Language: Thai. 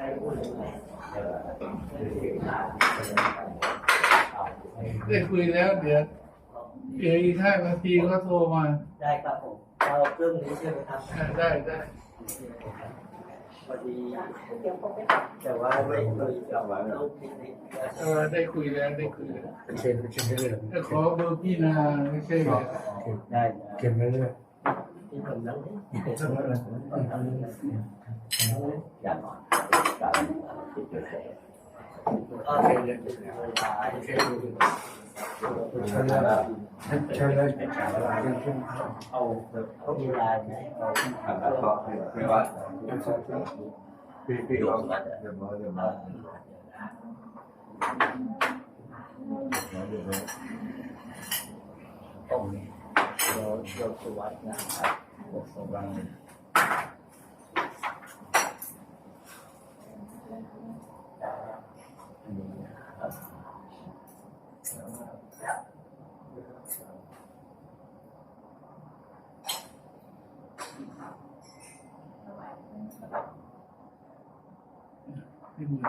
ได้คุยแล้วเดี๋ยวเดี๋ยวอีกห้านาทีก็โทรมา ได้ครับผมเราเครื่องนี้ใช่ไหมครับอ่าได้ได้พอดีเดี๋ยวผมไปแต่ว่าไม่เคยกับลูกนิดเออได้คุยแล้วได้คุยแล้วเก็บเก็บเรื่อยแต่ขอเบอร์พี่นาไม่ใช่เหรอๆได้ๆเก็บเรื่อยที่ผมนั่งนี่อย่างนอนการติด เอก็เป็นเรื่องเวลาๆใช่แล้วใช่แล้วเอาเขามีลายไหมเอาทำแล้วก็ไม่ว่าปีปีเราเดี๋ยวมาเดี๋ยวมาตรงเราเราสวัสดิ์นะครับผมสวัสดิ์อันนี้นะครับ ที่มือ